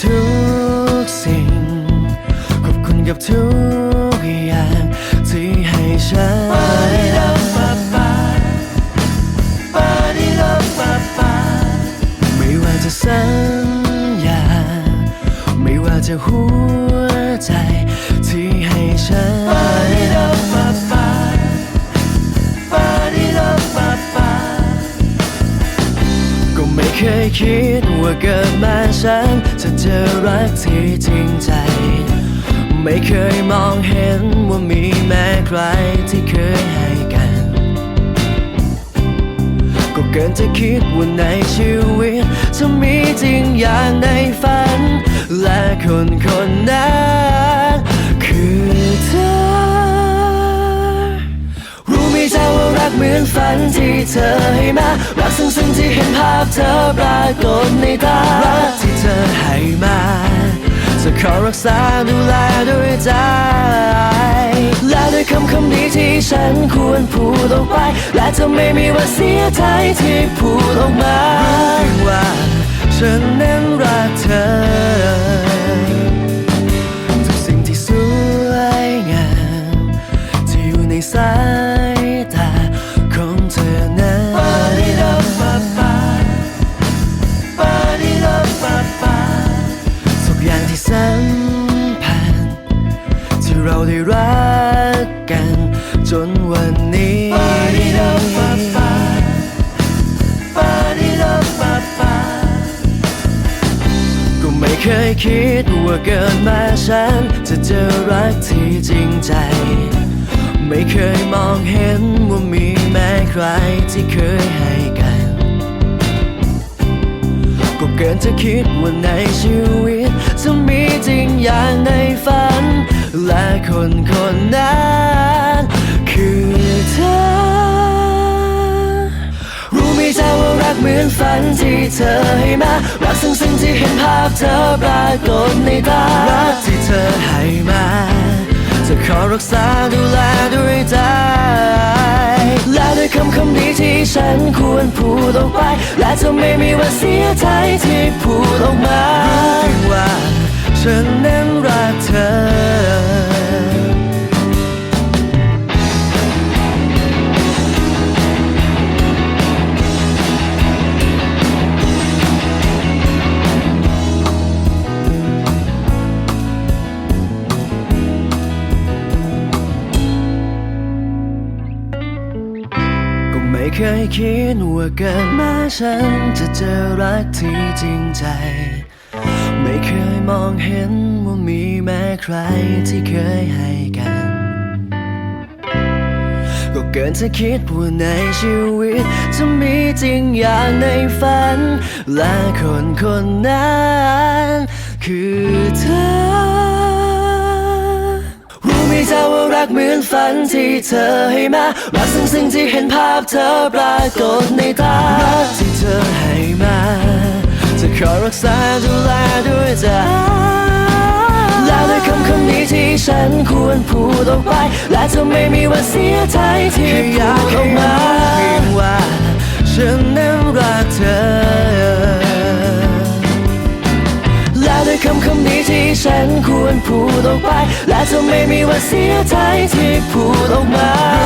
ทุกสิ่ง ขอบคุณกับทุกอย่างที่ให้ฉัน ไม่ว่าจะสัญญา ไม่ว่าจะหัวใจที่ให้ฉัน เคยคิดว่าเกิดมาฉันจะเจอรักที่จริงใจ ไม่เคยมองเห็นว่ามีแม้ใครที่เคยให้กัน ก็เกินจะคิดว่าในชีวิตจะมีจริงอย่างในฝัน และคนคนนั้น กเหมือนฝันที่เธอให้มารักซึ้งซึ้งๆที่เห็นภาพเธอปรากฏในตารักที่เธอให้มาจะขอรักษาดูแลด้วยใจ และด้วยคำคำนี้ที่ฉันควรพูดออกไป และจะไม่มีวันเสียใจที่พูดออกมารู้เพียงว่าฉันนั้นรักเธอทุกสิ่งที่สวยงามที่อยู่ในสาย กอย่างที่สัมพันที่เราได้รักกัน จนวันนี้ก็ไม่เคยคิดว่าเกิดมาฉัน จะเจอรักที่จริงใจ ไม่เคยมองเห็นว่ามีแม้ใครที่เคยให้กัน เกินจะคิดว่าในชีวิตจะมีจริงอย่างในฝัน และคนคนนั้นคือเธอ รู้ไหมเจ้าว่ารักเหมือนฝันที่เธอให้มา รักซึ้งซึ้งที่เห็นภาพเธอปรากฏในตา รักที่เธอให้มาจะขอรักษาดูแลด้วยใจและด้วยคำคำนี้ ที่ฉันควรพูดออกไป และจะไม่มีวันเสียใจที่พูดออกมาว่า ฉันนั้นรักเธอ เคยคิดว่าเกิดมาฉันจะเจอรักที่จริงใจ ไม่เคยมองเห็นว่ามีแม้ใครที่เคยให้กัน ก็เกินจะคิดว่าในชีวิต จะมีจริงอย่างในฝัน และคนคนนั้นคือเธอ รักเหมือนฝันที่เธอให้มารักซึ้งซึ้งๆที่เห็นภาพเธอปรากฏในตาที่เธอให้มาจะขอรักษาดูแลด้วยใจและด้วยคำคำนี้ที่ฉันควรพูดออกไป และจะไม่มีวันเสียใจที่พูดออกมาเพียงว่าฉันนั้นรักเธอ ที่ฉันควรพูดออกไป และจะไม่มีวันเสียใจที่พูดออกมา